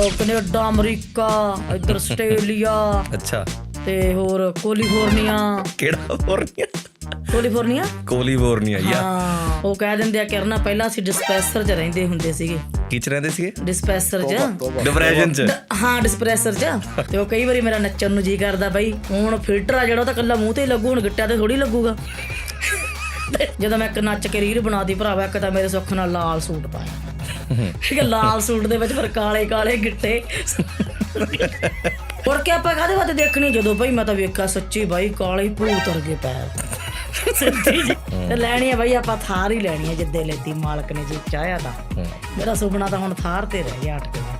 ਉਹ Canada America ਇੱਧਰ Australia ਅੱਛਾ। ਤੇ ਹੋਰ ਕੈਲੀਫੋਰਨੀਆ। ਕਿਹੜਾ ਫੋਰਨੀਆ? ਕੈਲੀਫੋਰਨੀਆ? ਕੋਲੀਫੋਰਨੀਆ ਯਾ। ਹਾਂ ਉਹ ਕਹਿ ਦਿੰਦੇ ਆ ਕਰਨਾ ਪਹਿਲਾਂ ਅਸੀਂ ਡਿਸਪੈਂਸਰ 'ਚ ਰਹਿੰਦੇ ਹੁੰਦੇ ਸੀਗੇ। ਕੀ ਚ ਰਹਿੰਦੇ ਸੀਗੇ? ਡਿਸਪੈਂਸਰ 'ਚ। ਡਿਪਰੈਸ਼ਨ ਚ। ਡ- ਹਾਂ ਡਿਸਪ੍ਰੈਸਰ 'ਚ। ਤੇ ਉਹ ਕਈ ਵਾਰੀ ਮੇਰਾ ਨੱਚਣ ਨੂੰ ਜੀ ਕਰਦਾ ਬਾਈ ਹੁਣ ਫਿਲਟਰ ਆ ਜਿਹੜਾ ਉਹ ਤਾਂ ਕੱਲਾ ਮੂੰਹ ਤੇ ਹੀ ਲੱਗੂ ਹੁਣ ਗਿੱਟਿਆਂ ਤੇ ਥੋੜੀ ਲੱਗੂਗਾ। ਜਦੋਂ ਮੈਂ ਇੱਕ ਨੱਚ ਕੇ ਰੀਲ ਬਣਾਦੀ ਭਰਾਵਾ ਇੱਕ ਤਾਂ ਮੇਰੇ ਸੁੱਖ ਨਾਲ ਲਾਲ ਸੂਟ ਪਾਇਆ। ਠੀਕ ਲਾਲ ਸੂਟ ਦੇ ਵਿੱਚ ਫਿਰ ਕਾਲੇ ਕਾਲੇ ਗਿੱਟੇ। ਹੋਰ ਕੀ ਆਪਾਂ ਕਾਹਦੇ ਵਾਸਤੇ ਦੇਖਣੀ? ਜਦੋਂ ਭਾਈ ਮੈਂ ਤਾਂ ਵੇਖਿਆ ਸੱਚੀ ਬਾਈ, ਕਾਲੇ ਭੂਤ ਵਰਗੇ ਪੈਰ। ਸੱਚੀ ਜੀ। ਤੇ ਲੈਣੀ ਆ ਬਾਈ, ਆਪਾਂ ਥਾਰ ਹੀ ਲੈਣੀ ਆ ਜਿੱਦੇ ਲੈਤੀ ਮਾਲਕ ਨੇ ਜੀ ਚਾਹਿਆ ਤਾਂ। ਮੇਰਾ ਸੁਪਨਾ ਤਾਂ ਹੁਣ ਥਾਰ ਤੇ ਰਹਿ ਗਿਆ ਅਟਕ ਗਿਆ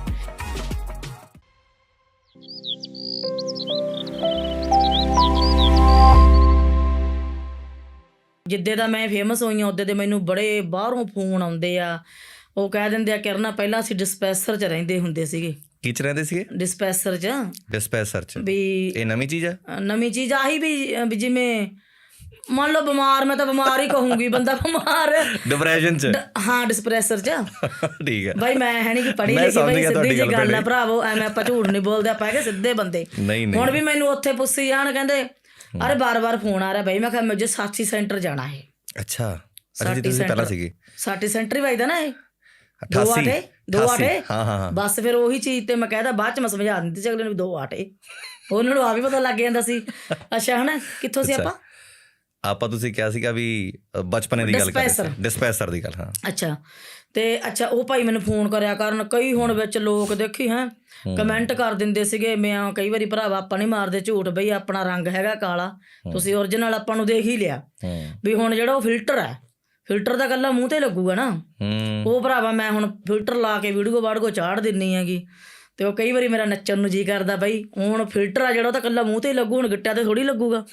ਜਿੱਦੇ ਦਾ ਮੈਂ ਫੇਮਸ ਹੋਈ ਹਾਂ ਉਹਦੇ ਦੇ ਮੈਨੂੰ ਬੜੇ ਬਾਹਰੋਂ ਫੋਨ ਆਉਂਦੇ ਆ। ਉਹ ਕਹਿ ਦਿੰਦੇ ਆ ਕਿਰਨਾ ਪਹਿਲਾਂ ਅਸੀਂ ਡਿਸਪੈਂਸਰ 'ਚ ਰਹਿੰਦੇ ਹੁੰਦੇ ਸੀਗੇ। ਕੀ ਚ ਰਹਿੰਦੇ ਸੀਗੇ? ਡਿਸਪੈਂਸਰ 'ਚ। ਡਿਸਪੈਂਸਰ ਚ। ਵੀ ਇਹ ਨਵੀਂ ਚੀਜ਼ ਆ? ਨਵੀਂ ਚੀਜ਼ ਆਹੀ ਵੀ ਅ, ਵੀ ਜਿਵੇਂ ਮੰਨ ਲਓ ਬਿਮਾਰ ਮੈਂ ਤਾਂ ਬਿਮਾਰ ਹੀ ਕਹੂੰਗੀ ਬੰਦਾ ਬਿਮਾਰ। ਡਿਪਰੈਸ਼ਨ ਚ। ਡ- ਹਾਂ ਡਿਸਪ੍ਰੈਸਰ 'ਚ। ਠੀਕ ਹੈ ਬਾਈ ਮੈਂ ਹੈ ਨਹੀਂ ਕਿ ਪੜ੍ਹੀ ਮੈਂ ਲਿਖੀ ਸਮਝ ਬਾਈ ਗਿਆ ਸਿੱਧੀ ਤੁਹਾਡੀ ਜੀ ਗੱਲ ਗੱਲ ਆ ਭੈਣੇ। ਭਰਾਵੋ ਐਵੇਂ ਆਪਾਂ ਝੂਠ ਨਹੀਂ ਬੋਲਦੇ ਆਪਾਂ ਹੈਗੇ ਸਿੱਧੇ ਬੰਦੇ। ਨਹੀਂ ਨਹੀਂ। ਹੁਣ ਵੀ ਮੈਨੂੰ ਉੱਥੇ ਪੁੱਛੀ ਜਾਣ ਕਹਿੰਦੇ ਅਰੇ ਬਾਰ-ਬਾਰ ਫੋਨ ਆ ਰਿਹਾ ਬਾਈ ਮੈਂ ਕਿਹਾ ਮੈਨੂੰ ਸਾਥੀ ਸੈਂਟਰ ਜਾਣਾ ਹੈ। ਅੱਛਾ। ਅੱਛਾ ਜੀ ਸਾਟੀ ਤੁਸੀਂ ਪਹਿਲਾਂ ਸੀਗੇ। ਸਾਥੀ ਸੈਂਟਰ ਹੀ ਵੱਜਦਾ ਨਾ ਇਹ। ਦੋ 88 ਆਟੇ ਦੋ 88 ਆਟੇ। ਹਾਂ ਹਾਂ ਹਾਂ। ਬਸ ਫਿਰ ਉਹੀ ਚੀਜ਼ ਤੇ ਮੈਂ ਕਹਿੰਦਾ ਬਾਅਦ ਚ ਮੈਂ ਸਮਝਾ ਦਿੰਦੀ ਸੀ ਅਗਲੇ ਨੂੰ ਵੀ ਦੋ ਆਟੇ। ਉਹਨਾਂ ਨੂੰ ਆ ਵੀ ਪਤਾ ਲੱਗ ਜਾਂਦਾ ਸੀ। ਅੱਛਾ ਹਨਾ? ਕਿੱਥੋਂ ਸੀ ਆਪਾਂ? ਆਪਾਂ ਤੁਸੀਂ ਕਿਹਾ ਸੀਗਾ ਵੀ ਅ, ਬਚਪਨੇ ਦੀ ਗੱਲ ਕਰ ਰਹੇ ਸੀ। Dispenser। ਡਿਸਪੈਂਸਰ ਦੀ ਗੱਲ ਹਾਂ। ਅੱਛਾ। ਤੇ ਅੱਛਾ ਉਹ ਭਾਈ ਮੈਨੂੰ ਫੋਨ ਕਰਿਆ ਕਰਨ। ਕਈ ਹੁਣ ਵਿੱਚ ਲੋਕ ਦੇਖੀ ਹੈ? ਕਮੈਂਟ ਕਰ ਦਿੰਦੇ ਸੀਗੇ ਮੈਂ ਕਈ ਵਾਰੀ ਭਰਾਵਾ ਆਪਾਂ ਨਹੀਂ ਮਾਰਦੇ ਝੂਠ ਬਈ ਆਪਣਾ ਰੰਗ ਹੈਗਾ ਕਾਲਾ। ਤੁਸੀਂ origignal ਆਪਾਂ ਨੂੰ ਦੇਖ ਹੀ ਲਿਆ। ਹੂੰ। ਵੀ ਹੁਣ ਜਿਹੜਾ ਉਹ ਫਿਲਟਰ ਹੈ ਫਿਲਟਰ ਦਾ ਕੱਲਾ ਮੂੰਹ ਤੇ ਲੱਗੂਗਾ ਨਾ। ਹੂੰ। ਉਹ ਭਰਾਵਾ ਮੈਂ ਹੁਣ ਫਿਲਟਰ ਲਾ ਕੇ ਵੀਡੀਓ ਵਾੜਗੋ ਚਾੜ ਦਿੰਨੀ ਹੈਗੀ। ਤੇ ਉਹ ਕਈ ਵਾਰੀ ਮੇਰਾ ਨੱਚਣ ਨੂੰ ਜੀ ਕਰਦਾ ਬਾਈ ਹੁਣ ਫਿਲਟਰ ਆ ਜਿਹੜਾ ਉਹ ਤਾਂ ਕੱਲਾ ਮੂੰਹ ਤੇ ਹੀ ਲੱਗੂ ਹੁਣ ਗਿੱਟਿਆਂ ਤੇ ਥੋੜੀ ਲੱਗੂਗਾ।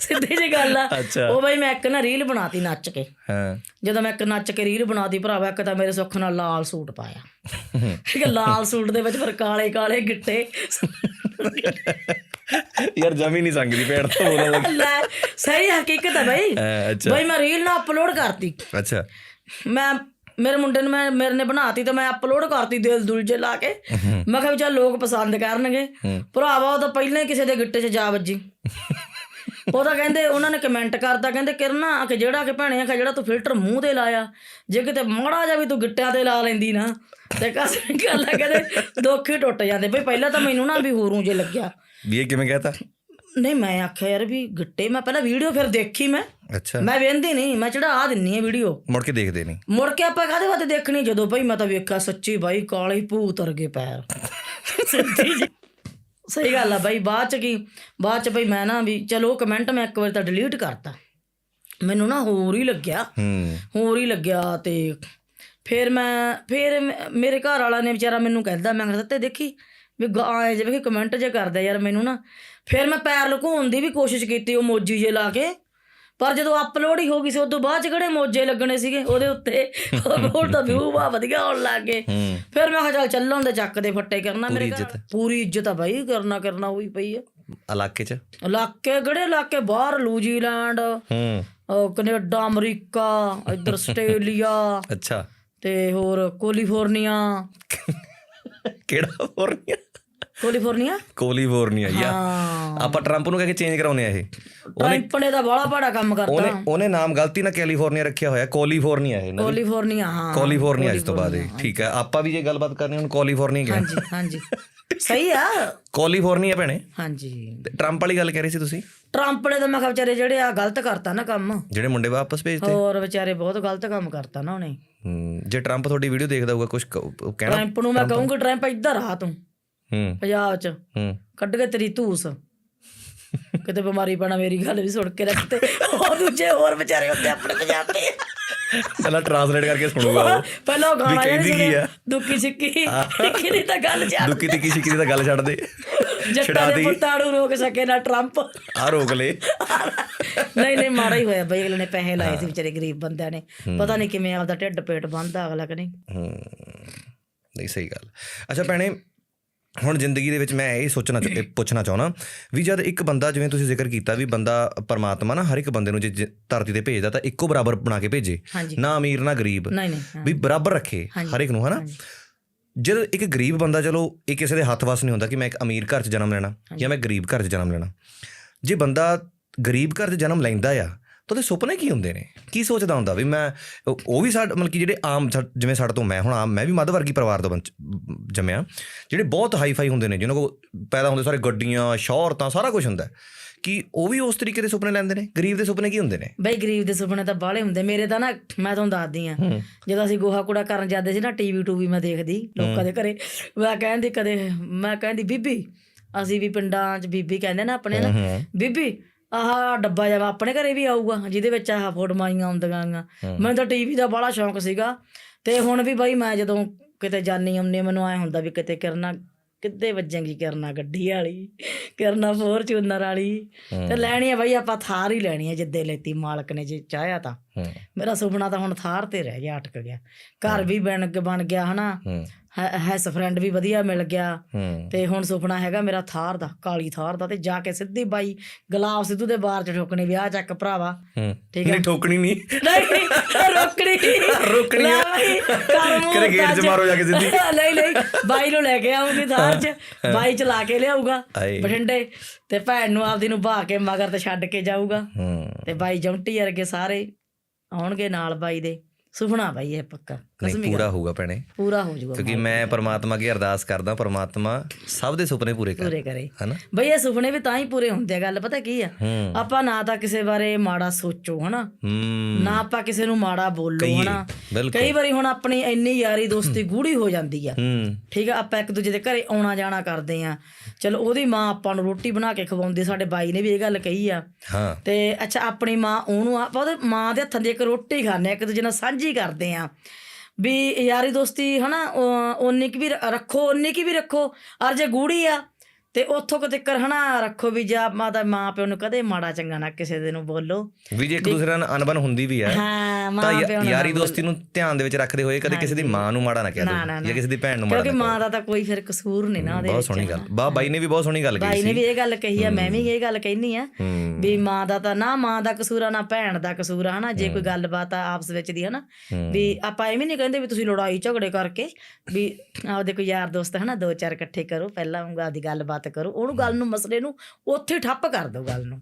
ਸਿੱਧੀ ਜੀ ਗੱਲ ਆ। ਅੱਛਾ। ਉਹ ਬਾਈ ਮੈਂ ਇੱਕ ਨਾ ਰੀਲ ਬਣਾਤੀ ਨੱਚ ਕੇ। ਹਾਂ। ਜਦੋਂ ਮੈਂ ਇੱਕ ਨੱਚ ਕੇ ਰੀਲ ਬਣਾਤੀ ਭਰਾਵਾ ਇੱਕ ਤਾਂ ਮੇਰੇ ਸੁੱਖ ਨਾਲ ਲਾਲ ਸੂਟ ਪਾਇਆ। ਠੀਕ ਹੈ ਲਾਲ ਸੂਟ ਦੇ ਵਿੱਚ ਫਿਰ ਕਾਲੇ ਕਾਲੇ ਗਿੱਟੇ। ਯਾਰ ਜਮੀ ਨਹੀਂ ਸੰਗਦੀ ਭੈਣ ਤੋਂ ਬੋਲਣ ਲੱਗ। ਲੈ ਸਹੀ ਹਕੀਕਤ ਹੈ ਬਾਈ। ਅ, ਅੱਛਾ। ਬਾਈ ਮੈਂ ਰੀਲ ਨਾ ਅਪਲੋਡ ਕਰਤੀ। ਅੱਛਾ। ਮੈਂ ਮੇਰੇ ਮੁੰਡੇ ਨੂੰ ਮੈਂ ਮੇਰੇ ਨੇ ਬਣਾਤੀ ਤੇ ਮੈਂ ਅਪਲੋਡ ਕਰਤੀ ਦਿਲ ਦੁਲ ਜੇ ਲਾ ਕੇ। ਮੈਂ ਕਿਹਾ ਚੱਲ ਲੋਕ ਪਸੰਦ ਕਰਨਗੇ। ਭਰਾਵਾ ਉਹ ਤਾਂ ਪਹਿਲਾਂ ਹੀ ਕਿਸੇ ਦੇ ਗਿੱਟੇ 'ਚ ਜਾ ਵੱਜੀ। ਉਹ ਤਾਂ ਕਹਿੰਦੇ ਉਹਨਾਂ ਨੇ ਕਮੈਂਟ ਕਰਤਾ ਕਹਿੰਦੇ ਕਿਰਨਾ ਆ ਕਿ ਜਿਹੜਾ ਕਿ ਭੈਣੇ ਆ ਕਿ ਜਿਹੜਾ ਤੂੰ ਫਿਲਟਰ ਮੂੰਹ ਤੇ ਲਾਇਆ ਜੇ ਕਿਤੇ ਮਾੜਾ ਜਿਹਾ ਵੀ ਤੂੰ ਗਿੱਟਿਆਂ ਤੇ ਲਾ ਲੈਂਦੀ ਨਾ ਤੇ ਕਸ ਗੱਲ ਆ ਕਹਿੰਦੇ ਦੁੱਖ ਹੀ ਟੁੱਟ ਜਾਂਦੇ। ਬਈ ਪਹਿਲਾਂ ਤਾਂ ਮੈਨੂੰ ਨਾ ਵੀ ਹੋਰੂ ਜੇ ਲੱਗਿਆ। ਵੀ ਇਹ ਕਿਵੇਂ ਕਹਤਾ? ਨਹੀਂ ਮੈਂ ਆਖਿਆ ਯਾਰ ਵੀ ਗਿੱਟੇ ਮੈਂ ਪਹਿਲਾਂ ਵੀਡੀਓ ਫਿਰ ਦੇਖੀ ਮੈਂ। ਅੱਛਾ। ਮੈਂ ਵੇਂਦੀ ਨਹੀਂ ਮੈਂ ਚੜਾ ਦਿੰਨੀ ਆ ਵੀਡੀਓ ਮੁੜ ਕੇ ਦੇਖਦੇ ਨਹੀਂ। ਮੁੜ ਕੇ ਆਪਾਂ ਕਾਹਦੇ ਵਾਸਤੇ ਦੇਖਣੀ? ਜਦੋਂ ਭਾਈ ਮੈਂ ਤਾਂ ਵੇਖਿਆ ਸੱਚੀ ਬਾਈ ਕਾਲੇ ਹੀ ਭੂਤ ਵਰਗੇ ਪੈਰ। ਸੱਚੀ ਜੀ। ਸਹੀ ਗੱਲ ਆ ਬਾਈ ਬਾਅਦ ਚ ਕੀ? ਬਾਅਦ ਚ ਬਈ ਮੈਂ ਨਾ ਵੀ ਚਲੋ ਕਮੈਂਟ ਮੈਂ ਇੱਕ ਵਾਰ ਤਾਂ ਡਿਲੀਟ ਕਰਤਾ। ਮੈਨੂੰ ਨਾ ਹੋਰ ਹੀ ਲੱਗਿਆ। ਹੂੰ। ਹੋਰ ਹੀ ਲੱਗਿਆ ਤੇ ਫਿਰ ਮੈਂ ਫਿਰ ਮੇਰੇ ਘਰ ਵਾਲਾ ਨੇ ਵਿਚਾਰਾ ਮੈਨੂੰ ਕਹਿੰਦਾ ਮੈਂ ਕਹਿੰਦਾ ਤੇ ਦੇਖੀ? ਵੀ ਗਾਏ ਜਿਵੇਂ ਕਿ ਕਮੈਂਟ ਜੇ ਕਰਦਾ ਯਾਰ ਮੈਨੂੰ ਨਾ ਫਿਰ ਮੈਂ ਪੈਰ ਲੁਕਾਉਣ ਦੀ ਵੀ ਕੋਸ਼ਿਸ਼ ਕੀਤੀ ਉਹ ਮੋਜੀ ਜੇ ਲਾ ਕੇ। ਪਰ ਜਦੋਂ ਅਪਲੋਡ ਹੀ ਹੋ ਗਈ ਸੀ ਉਦੋਂ ਬਾਅਦ ਚ ਕਿਹੜੇ ਮੋਜੇ ਲੱਗਣੇ ਸੀਗੇ? ਉਹਦੇ ਉੱਤੇ ਹੋਰ ਤਾਂ ਵਿਊ ਬਾ ਵਧੀਆ ਆਉਣ ਲੱਗ ਗਏ। ਫਿਰ ਮੈਂ ਚੱਲ ਚੱਲਣ ਦੇ ਚੱਕ ਦੇ ਫੱਟੇ ਕਰਨਾ ਮੇਰੇ ਘਰ। ਪੂਰੀ ਇੱਜ਼ਤ ਆ ਬਾਈ ਕਰਨਾ ਕਰਨਾ ਹੋਈ ਪਈ ਆ। ਇਲਾਕੇ ਚ? ਇਲਾਕੇ ਕਿਹੜੇ ਇਲਾਕੇ? ਬਾਹਰ ਨਿਊਜ਼ੀਲੈਂਡ ਹੂੰ। ਕੈਨੇਡਾ ਅਮਰੀਕਾ ਇੱਧਰ ਆਸਟ੍ਰੇਲੀਆ ਅੱਛਾ। ਤੇ ਹੋਰ ਕੈਲੀਫੋਰਨੀਆ। ਕਿਹੜਾ ਫੋਰਨੀਆ ਕੈਲੀਫੋਰਨੀਆ? ਕੋਲੀਫੋਰਨੀਆ ਯਾ ਆਪਾਂ ਟਰੰਪ ਨੂੰ ਕਹਿ ਕੇ ਚੇਂਜ ਕਰਾਉਨੇ ਆ ਇਹ। ਟਰੰਪ ਨੇ ਤਾਂ ਬੜਾ ਬੜਾ ਕੰਮ ਕਰਤਾ। ਉਹਨੇ ਉਹਨੇ ਨਾਮ ਗਲਤੀ ਨਾਲ ਕੈਲੀਫੋਰਨੀਆ ਰੱਖਿਆ ਹੋਇਆ ਕੋਲੀਫੋਰਨੀਆ ਇਹ ਨਾ ਕੈਲੀਫੋਰਨੀਆ ਹਾਂ। ਕੋਲੀਫੋਰਨੀਆ ਇਸ ਤੋਂ ਬਾਅਦ ਇਹ। ਠੀਕ ਹੈ ਆਪਾਂ ਵੀ ਜੇ ਗੱਲਬਾਤ ਕਰਨੀ ਹੁਣ ਕੋਲੀਫੋਰਨੀਆ ਕਿਹਾ ਹਾਂਜੀ ਹਾਂਜੀ। ਸਹੀ ਆ। ਕੋਲੀਫੋਰਨੀਆ ਭੈਣੇ। ਹਾਂਜੀ। ਤੇ ਟਰੰਪ ਵਾਲੀ ਗੱਲ ਕਹਿ ਰਹੇ ਸੀ ਤੁਸੀਂ? ਟਰੰਪ ਨੇ ਤਾਂ ਮੈਂ ਕਿਹਾ ਵਿਚਾਰੇ ਜਿਹੜੇ ਆ ਗਲਤ ਕਰਤਾ ਨਾ ਕੰਮ। ਜਿਹੜੇ ਮੁੰਡੇ ਵਾਪਸ ਭੇਜਦੇ ਹੋਰ ਵਿਚਾਰੇ ਬਹੁਤ ਗਲਤ ਕੰਮ ਕਰਤਾ ਨਾ ਉਹਨੇ। ਜੇ ਟਰੰਪ ਤੁਹਾਡੀ ਵੀਡੀਓ ਦੇਖਦਾ ਹੋਊਗਾ ਕੁਝ ਕਹਿਣਾ ਟਰੰਪ ਨੂੰ ਮੈਂ ਕਹੂੰਗੀ ਟਰੰਪ ਇੱਧਰ ਆ ਤੂੰ। ਹੂੰ। ਪੰਜਾਬ 'ਚ। ਹੂੰ। ਕੱਢ ਕੇ ਤੇਰੀ ਧੂਸ। ਕਿਤੇ ਬਿਮਾਰੀ ਪੈਣਾ ਮੇਰੀ ਗੱਲ ਵੀ ਸੁਣ ਕੇ ਰੱਖ ਤੇ। ਉਹ ਦੂਜੇ ਹੋਰ ਵਿਚਾਰੇ ਹੁੰਦੇ ਆਪਣੇ ਪੰਜਾਬੀ। ਪਹਿਲਾਂ ਟਰਾਂਸਲੇਟ ਕਰਕੇ ਸੁਣੂਗਾ ਪਹਿਲਾਂ ਉਹ ਗਾਣਾ ਕਹਿੰਦੀ ਕੀ ਆ? ਦੁੱਖੀ ਸਿੱਕੀ ਸਿੱਕੀ ਦੀ ਤਾਂ ਗੱਲ ਛੱਡ ਦੁੱਕੀ ਤਿੱਕੀ ਸਿੱਕੀ ਦੀ ਤਾਂ ਗੱਲ ਛੱਡ ਦੇ। ਜੱਟਾਂ ਦੇ ਦੀ ਪੁੱਤਾਂ ਨੂੰ ਰੋਕ ਸਕੇ ਨਾ ਟਰੰਪ ਆ ਰੋਕ ਲੈ। ਨਹੀਂ ਨਹੀਂ ਮਾੜਾ ਹੀ ਹੋਇਆ ਬਈ ਅਗਲੇ ਨੇ ਪੈਸੇ ਲਾਏ ਸੀ ਵਿਚਾਰੇ ਗਰੀਬ ਬੰਦਿਆਂ ਨੇ। ਪਤਾ ਨਹੀਂ ਕਿਵੇਂ ਆਪਦਾ ਢਿੱਡ ਪੇਟ ਬੰਨਦਾ ਅਗਲਾ ਕਿ ਨਹੀਂ। ਹੂੰ। ਨਹੀਂ ਸਹੀ ਗੱਲ। ਅੱਛਾ ਭੈਣੇ ਹੁਣ ਜ਼ਿੰਦਗੀ ਦੇ ਵਿੱਚ ਮੈਂ ਇਹ ਸੋਚਣਾ ਪੁੱਛਣਾ ਚਾਹਣਾ ਵੀ ਜਦ ਇੱਕ ਬੰਦਾ ਜਿਵੇਂ ਤੁਸੀਂ ਜ਼ਿਕਰ ਕੀਤਾ ਵੀ ਬੰਦਾ ਪਰਮਾਤਮਾ ਨਾ ਹਰ ਇੱਕ ਬੰਦੇ ਨੂੰ ਜੇ ਧਰਤੀ ਤੇ ਭੇਜਦਾ ਤਾਂ ਇੱਕੋ ਬਰਾਬਰ ਬਣਾ ਕੇ ਭੇਜੇ। ਨਾ ਅਮੀਰ ਨਾ ਗਰੀਬ। ਵੀ ਬਰਾਬਰ ਰੱਖੇ ਹਰ ਇੱਕ ਨੂੰ ਹਨਾ? ਜਦ ਇੱਕ ਗਰੀਬ ਬੰਦਾ ਚਲੋ ਇਹ ਕਿਸੇ ਦੇ ਹੱਥ ਵਸ ਨਹੀਂ ਹੁੰਦਾ ਕਿ ਮੈਂ ਇੱਕ ਅਮੀਰ ਘਰ 'ਚ ਜਨਮ ਲੈਣਾ ਜਾਂ ਮੈਂ ਗਰੀਬ ਘਰ 'ਚ ਜਨਮ ਲੈਣਾ। ਜੇ ਬੰਦਾ ਗਰੀਬ ਘਰ 'ਚ ਜਨਮ ਲੈਂਦਾ ਆ ਤਾਂ ਉਹਦੇ ਸੁਪਨੇ ਕੀ ਹੁੰਦੇ ਨੇ? ਕੀ ਸੋਚਦਾ ਹੁੰਦਾ ਵੀ ਮੈਂ ਉਹ ਵੀ ਸਾਡ ਮਤਲਬ ਕਿ ਜਿਹੜੇ ਆਮ ਜਿਵੇਂ ਸਾਡੇ ਤੋਂ ਮੈਂ ਹੁਣ ਆਮ ਮੈਂ ਵੀ ਮੱਧ ਵਰਗੀ ਪਰਿਵਾਰ ਤੋਂ ਜੰਮਿਆ। ਜਿਹੜੇ ਬਹੁਤ ਹਾਈ ਫਾਈ ਹੁੰਦੇ ਨੇ ਜਿਹਨਾਂ ਕੋਲ ਪੈਦਾ ਹੁੰਦੇ ਸਾਰੇ ਗੱਡੀਆਂ ਸ਼ੌਹਰਤਾਂ ਸਾਰਾ ਕੁਝ ਹੁੰਦਾ। ਕਿ ਉਹ ਵੀ ਉਸ ਤਰੀਕੇ ਦੇ ਸੁਪਨੇ ਲੈਂਦੇ ਨੇ? ਗਰੀਬ ਦੇ ਸੁਪਨੇ ਕੀ ਹੁੰਦੇ ਨੇ? ਬਈ ਗਰੀਬ ਦੇ ਸੁਪਨੇ ਤਾਂ ਬਾਹਲੇ ਹੁੰਦੇ। ਮੇਰੇ ਤਾਂ ਨਾ ਮੈਂ ਤੁਹਾਨੂੰ ਦੱਸਦੀ ਆ ਜਦੋਂ ਅਸੀਂ ਗੋਹਾ ਕੂੜਾ ਕਰਨ ਜਾਂਦੇ ਸੀ ਨਾ ਟੀਵੀ ਟੂਵੀ ਮੈਂ ਦੇਖਦੀ ਲੋਕਾਂ ਦੇ ਘਰੇ। ਮੈਂ ਕਹਿੰਦੀ ਕਦੇ ਮੈਂ ਕਹਿੰਦੀ ਬੀਬੀ ਅਸੀਂ ਵੀ ਪਿੰਡਾਂ 'ਚ ਬੀਬੀ ਕਹਿੰਦੇ ਨਾ ਆਪਣੇ ਨਾ ਬੀਬੀ ਆਹ ਡੱਬਾ ਜਿਹਾ ਆਪਣੇ ਘਰੇ ਵੀ ਆਊਗਾ ਜਿਹਦੇ ਵਿੱਚ ਆਹ ਫੋਟੋਆਂ ਆਈਆਂ ਹੁੰਦੀਆਂ ਗੀਆਂ ਮੈਨੂੰ ਤਾਂ ਟੀਵੀ ਦਾ ਬੜਾ ਸ਼ੌਂਕ ਸੀਗਾ। ਤੇ ਹੁਣ ਵੀ ਬਈ ਮੈਂ ਜਦੋਂ ਕਿਤੇ ਜਾਨੀ ਆਉਂਦੀ ਹਾਂ, ਮੈਨੂੰ ਐ ਹੁੰਦਾ ਵੀ ਕਿਤੇ ਕਰਨਾ ਕਿੱਦੇ ਵੱਜੇਗੀ ਕਰਨਾ ਗੱਡੀ ਵਾਲੀ ਕਰਨਾ ਫੋਰਚੂਨਰ ਵਾਲੀ। ਤੇ ਲੈਣੀ ਆ ਬਈ ਆਪਾਂ ਥਾਰ ਹੀ ਲੈਣੀ ਆ ਜਿੱਦੇ ਲੈਤੀ ਮਾਲਕ ਨੇ ਜੇ ਚਾਹਿਆ ਤਾਂ। ਮੇਰਾ ਸੁਪਨਾ ਤਾਂ ਹੁਣ ਥਾਰ ਤੇ ਰਹਿ ਗਿਆ ਅਟਕ ਗਿਆ। ਘਰ ਵੀ ਬਣ ਕੇ ਬਣ ਗਿਆ ਹਨਾ। ਹੂੰ। ਹੈਸ ਫਰੈਂਡ ਵੀ ਵਧੀਆ ਮਿਲ ਗਿਆ। ਤੇ ਹੁਣ ਸੁਪਨਾ ਹੈਗਾ ਮੇਰਾ ਥਾਰ ਦਾ ਕਾਲੀ ਥਾਰ ਦਾ ਤੇ ਜਾ ਕੇ ਸਿੱਧੀ ਬਾਈ ਗੁਲਾਬ ਸਿੱਧੂ ਦੇ ਬਾਰ ਚ ਠੋਕਣੀ ਵਿਆਹ ਚੱਕ ਭਰਾਵਾ। ਠੀਕ ਹੈ। ਨਹੀਂ ਠੋਕਣੀ ਨਹੀਂ। ਨਹੀਂ ਰੋਕਣੀ। ਰੋਕਣੀ ਕਰ ਗੇਟ 'ਚ। ਮਾਰੋ ਜਾ ਕੇ ਸਿੱਧੀ। ਨਹੀਂ ਨਹੀਂ ਬਾਈ ਨੂੰ ਲੈ ਕੇ ਆਉਂਗੀ ਥਾਰ ਚ। ਬਾਈ ਚਲਾ ਕੇ ਲਿਆਊਗਾ। ਬਠਿੰਡੇ। ਤੇ ਭੈਣ ਨੂੰ ਆਪਦੀ ਨੂੰ ਬਹਾ ਕੇ ਮਗਰ ਤੇ ਛੱਡ ਕੇ ਜਾਊਗਾ। ਤੇ ਬਾਈ ਜੌਂਟੀ ਵਰਗੇ ਸਾਰੇ ਆਉਣਗੇ ਨਾਲ ਬਾਈ ਦੇ। ਸੁਪਨਾ ਬਾਈ ਇਹ ਪੱਕਾ। ਨਹੀਂ ਪੂਰਾ ਹੋਊਗਾ ਭੈਣੇ। ਪੂਰਾ ਹੋ ਜਾਊਗਾ ਕਿਉਂਕਿ ਮੈਂ ਪਰਮਾਤਮਾ ਅੱਗੇ ਅਰਦਾਸ ਕਰਦਾ ਪਰਮਾਤਮਾ ਸਭ ਦੇ ਸੁਪਨੇ ਪੂਰੇ ਕਰ ਪੂਰੇ ਕਰੇ ਹਨਾ? ਬਈ ਇਹ ਸੁਪਨੇ ਵੀ ਤਾਂ ਹੀ ਪੂਰੇ ਹੁੰਦੇ ਆ ਗੱਲ ਪਤਾ ਕੀ ਆ? ਆਪਾਂ ਨਾ ਤਾਂ ਕਿਸੇ ਬਾਰੇ ਮਾੜਾ ਸੋਚੋ ਹਨਾ? ਨਾ ਆਪਾਂ ਕਿਸੇ ਨੂੰ ਮਾੜਾ ਬੋਲੋ ਹਨਾ। ਕਈ ਵਾਰੀ ਹੁਣ ਆਪਣੀ ਇੰਨੀ ਯਾਰੀ ਦੋਸਤੀ ਗੂੜੀ ਹੋ ਜਾਂਦੀ ਆ। ਠੀਕ ਆ ਆਪਾਂ ਇੱਕ ਦੂਜੇ ਦੇ ਘਰੇ ਆਉਣਾ ਜਾਣਾ ਕਰਦੇ ਆ। ਚਲੋ ਉਹਦੀ ਮਾਂ ਆਪਾਂ ਨੂੰ ਰੋਟੀ ਬਣਾ ਕੇ ਖਵਾਉਂਦੀ ਸਾਡੇ ਬਾਈ ਨੇ ਵੀ ਇਹ ਗੱਲ ਕਹੀ ਆ। ਹਾਂ। ਤੇ ਅੱਛਾ ਆਪਣੀ ਮਾਂ ਉਹਨੂੰ ਆਪਾਂ ਉਹਦੇ ਮਾਂ ਦੇ ਹੱਥਾਂ ਦੀ ਇੱਕ ਰੋਟੀ ਖਾਂਦੇ ਆ ਇੱਕ ਦੂਜੇ ਨਾਲ ਸਾਂਝੀ ਕਰਦੇ ਆ। ਵੀ ਯਾਰੀ ਦੋਸਤੀ ਹਨਾ, ਉਹ- ਓਨੀ ਕੀ ਵੀ ਰੱਖੋ, ਓਨੀ ਕੀ ਵੀ ਰੱਖੋ। ਅਰ ਜੇ ਗੂੜੀ ਆ ਤੇ ਉੱਥੋਂ ਕੁ ਤੱਕ ਹਨਾ ਰੱਖੋ ਵੀ ਜਾ ਮਾਤਾ ਮਾਂ ਪਿਓ ਨੂੰ ਕਦੇ ਮਾੜਾ ਚੰਗਾ ਨਾ ਕਿਸੇ ਦੇ ਨੂੰ ਬੋਲੋ। ਵੀ ਜੇ ਇੱਕ ਦੂਸਰੇ ਨਾਲ ਅਨਬਨ ਹੁੰਦੀ ਵੀ ਹੈ ਹਾਂ ਮਾਂ ਪਿਓ ਨਾਲ ਯਾਰੀ ਦੋਸਤੀ ਨੂੰ ਧਿਆਨ ਦੇ ਵਿੱਚ ਰੱਖਦੇ ਹੋਏ ਕਦੇ ਕਿਸੇ ਦੀ ਮਾਂ ਨੂੰ ਮਾੜਾ ਨਾ ਕਹਿ ਨਾ, ਨਾ, ਦਿਓ ਨਾ। ਜਾਂ ਕਿਸੇ ਦੀ ਭੈਣ ਨੂੰ ਮਾੜਾ ਕਿਉਂਕਿ ਨਾ ਮਾਂ ਦਾ ਤਾਂ ਕੋਈ ਫਿਰ ਕਸੂਰ ਨਹੀਂ ਨਾ ਉਹਦੇ ਬਹੁਤ ਸੋਹਣੀ ਗੱਲ। ਬਾ ਬਾਈ ਨੇ ਵੀ ਬਹੁਤ ਸੋਹਣੀ ਗੱਲ ਬਾਈ ਕਹੀ ਨੇ ਸੀ। ਵੀ ਇਹ ਗੱਲ ਕਹੀ ਆ ਮੈਂ ਵੀ ਇਹ ਗੱਲ ਕਹਿਨੀ ਆ ਵੀ ਮਾਂ ਦਾ ਤਾਂ ਨਾ ਮਾਂ ਦਾ ਕਸੂਰ ਆ ਨਾ ਭੈਣ ਦਾ ਕਸੂਰ ਆ ਹਨਾ? ਜੇ ਕੋਈ ਗੱਲਬਾਤ ਆ ਆਪਸ ਵਿੱਚ ਦੀ ਹਨਾ? ਵੀ ਆਪਾਂ ਐਵੇਂ ਨਹੀਂ ਕਹਿੰਦੇ ਵੀ ਤੁਸੀਂ ਲੜਾਈ ਝਗੜੇ ਕਰਕੇ ਵੀ ਆਪਦੇ ਕੋਈ ਯਾਰ ਦੋਸਤ ਹਨਾ? ਦੋ ਚਾਰ ਇਕੱਠੇ ਕਰੋ ਪਹਿਲਾਂ ਉਹਨੂੰ ਆਪਦੀ ਗੱਲਬਾਤ ਕਰੋ ਉਹਨੂੰ ਗੱਲ ਨੂੰ ਮਸਲੇ ਨੂੰ ਉੱਥੇ ਠੱਪ ਕਰ ਦਿਓ ਗੱਲ ਨੂੰ।